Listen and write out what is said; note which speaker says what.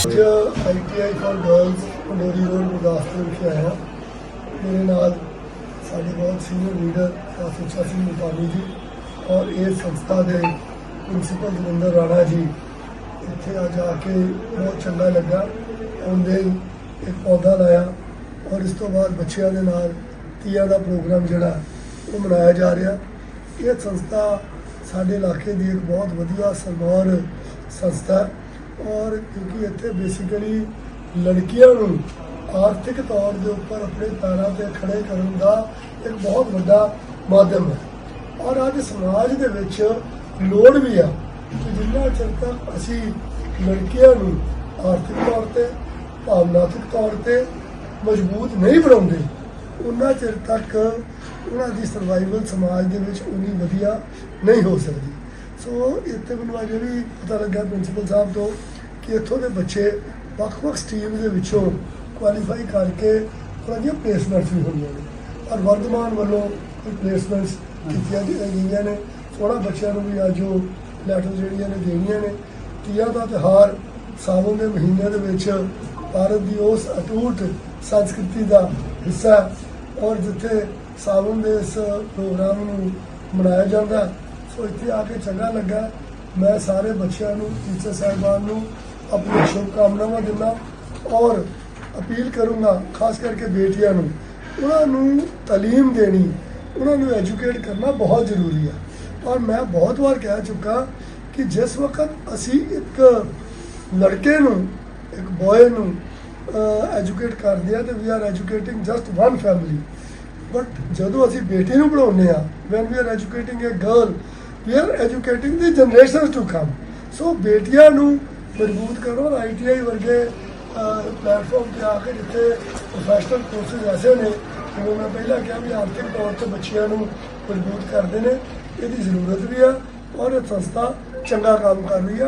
Speaker 1: ਅੱਜ ITI for girls Pandori road, Gurdaspur ਵਿਖੇ ਆਇਆ। ਮੇਰੇ ਨਾਲ ਸਾਡੇ ਬਹੁਤ ਸੀਨੀਅਰ ਲੀਡਰ ਸੁੱਚਾ ਸਿੰਘ ਮੁਤਾਨੀ ਜੀ। ਔਰ ਇਹ ਸੰਸਥਾ ਦੇ ਪ੍ਰਿੰਸੀਪਲ ਦਵਿੰਦਰ ਰਾਣਾ ਜੀ, ਇੱਥੇ ਆ ਜਾ ਕੇ ਬਹੁਤ ਚੰਗਾ ਲੱਗਾ। ਉਹਨੇ ਇੱਕ ਪੌਦਾ ਲਾਇਆ ਔਰ ਇਸ ਤੋਂ ਬਾਅਦ ਬੱਚਿਆਂ ਦੇ ਨਾਲ ਤੀਆਂ ਦਾ ਪ੍ਰੋਗਰਾਮ ਜਿਹੜਾ, ਉਹ ਮਨਾਇਆ ਜਾ ਰਿਹਾ। ਇਹ ਸੰਸਥਾ ਸਾਡੇ ਇਲਾਕੇ ਦੀ ਇੱਕ ਬਹੁਤ ਵਧੀਆ ਸਰਗੌਰ ਸੰਸਥਾ ਔਰ ਕਿਉਂਕਿ ਇੱਥੇ ਬੇਸਿਕਲੀ ਲੜਕੀਆਂ ਨੂੰ ਆਰਥਿਕ ਤੌਰ ਦੇ ਉੱਪਰ ਆਪਣੇ ਪੈਰਾਂ ਤੇ ਖੜੇ ਕਰਨ ਦਾ ਇੱਕ ਬਹੁਤ ਵੱਡਾ ਮਾਧਿਅਮ ਹੈ। ਔਰ ਅੱਜ ਸਮਾਜ ਦੇ ਵਿੱਚ ਲੋੜ ਵੀ ਆ ਕਿ ਜਿੰਨਾ ਚਿਰ ਤੱਕ ਅਸੀਂ ਲੜਕੀਆਂ ਨੂੰ ਆਰਥਿਕ ਤੌਰ ਤੇ, ਭਾਵਨਾਤਮਕ ਤੌਰ ਤੇ ਮਜ਼ਬੂਤ ਨਹੀਂ ਬਣਾਉਂਦੇ ਉਹਨਾਂ ਚਿਰ ਤੱਕ ਉਹਨਾਂ ਦੀ ਸਰਵਾਈਵਲ ਸਮਾਜ ਦੇ ਵਿੱਚ ਉਨੀ ਵਧੀਆ ਨਹੀਂ ਹੋ ਸਕਦੀ। ਸੋ ਇੱਥੇ ਮੈਨੂੰ ਅੱਜ ਵੀ ਪਤਾ ਲੱਗਾ ਪ੍ਰਿੰਸੀਪਲ ਸਾਹਿਬ ਤੋਂ ਕਿ ਇੱਥੋਂ ਦੇ ਬੱਚੇ ਵੱਖ-ਵੱਖ ਸਟਰੀਮ ਦੇ ਵਿੱਚੋਂ ਕੁਆਲੀਫਾਈ ਕਰਕੇ ਉਹਨਾਂ ਦੀਆਂ ਪਲੇਸਮੈਂਟਸ ਵੀ ਹੋਈਆਂ ਨੇ। ਔਰ ਵਰਧਮਾਨ ਵੱਲੋਂ ਕੋਈ ਪਲੇਸਮੈਂਟਸ ਕੀਤੀਆਂ ਗਈਆਂ ਨੇ। ਥੋੜਾ ਬੱਚਿਆਂ ਨੂੰ ਵੀ ਅੱਜ ਉਹ ਲੈਟਰ ਜਿਹੜੀਆਂ ਨੇ ਦੇਣੀਆਂ ਨੇ। ਤੀਆਂ ਦਾ ਤਿਉਹਾਰ ਸਾਵਨ ਦੇ ਮਹੀਨੇ ਦੇ ਵਿੱਚ ਭਾਰਤ ਦੀ ਉਸ ਅਟੂਟ ਸੰਸਕ੍ਰਿਤੀ ਦਾ ਹਿੱਸਾ ਔਰ ਜਿੱਥੇ ਸਾਵਨ ਦੇ ਇਸ ਪ੍ਰੋਗਰਾਮ ਨੂੰ ਮਨਾਇਆ ਜਾਂਦਾ। ਸੋ ਇੱਥੇ ਆ ਕੇ ਚੰਗਾ ਲੱਗਾ। ਮੈਂ ਸਾਰੇ ਬੱਚਿਆਂ ਨੂੰ ਟੀਚਰ ਸਾਹਿਬਾਨ ਨੂੰ ਆਪਣੀ ਸ਼ੁਭਕਾਮਨਾਵਾਂ ਦਿੰਦਾ ਔਰ ਅਪੀਲ ਕਰੂੰਗਾ, ਖਾਸ ਕਰਕੇ ਬੇਟੀਆਂ ਨੂੰ, ਉਹਨਾਂ ਨੂੰ ਤਾਲੀਮ ਦੇਣੀ, ਉਹਨਾਂ ਨੂੰ ਐਜੂਕੇਟ ਕਰਨਾ ਬਹੁਤ ਜ਼ਰੂਰੀ ਹੈ ਔਰ ਮੈਂ ਬਹੁਤ ਵਾਰ ਕਹਿ ਚੁੱਕਾ ਕਿ ਜਿਸ ਵਕਤ ਅਸੀਂ ਇੱਕ ਲੜਕੇ ਨੂੰ, ਇੱਕ ਬॉय ਨੂੰ ਐਜੂਕੇਟ ਕਰਦੇ ਆ ਤੇ we are educating just one family but ਜਦੋਂ ਅਸੀਂ ਬੇਟੀ ਨੂੰ ਪੜਾਉਂਦੇ ਆ when we are educating a girl we are educating the generations to come so ਬੇਟੀਆਂ ਨੂੰ ਮਜ਼ਬੂਤ ਕਰੋ ਆਈਟੀਆਈ ਵਰਗੇ ਪਲੇਟਫਾਰਮ ਤੇ ਆ ਕੇ ਜਿੱਥੇ ਪ੍ਰੋਫੈਸ਼ਨਲ ਕੋਰਸਿਸ ਐਸੇ ਨੇ, ਜਿਵੇਂ ਮੈਂ ਪਹਿਲਾਂ ਕਿਹਾ ਵੀ ਆਰਥਿਕ ਤੌਰ ਤੇ ਬੱਚਿਆਂ ਨੂੰ ਮਜ਼ਬੂਤ ਕਰਦੇ ਨੇ, ਇਹਦੀ ਜ਼ਰੂਰਤ ਵੀ ਆ ਔਰ ਇਹ ਸੰਸਥਾ ਚੰਗਾ ਕੰਮ ਕਰ ਰਹੀ ਆ।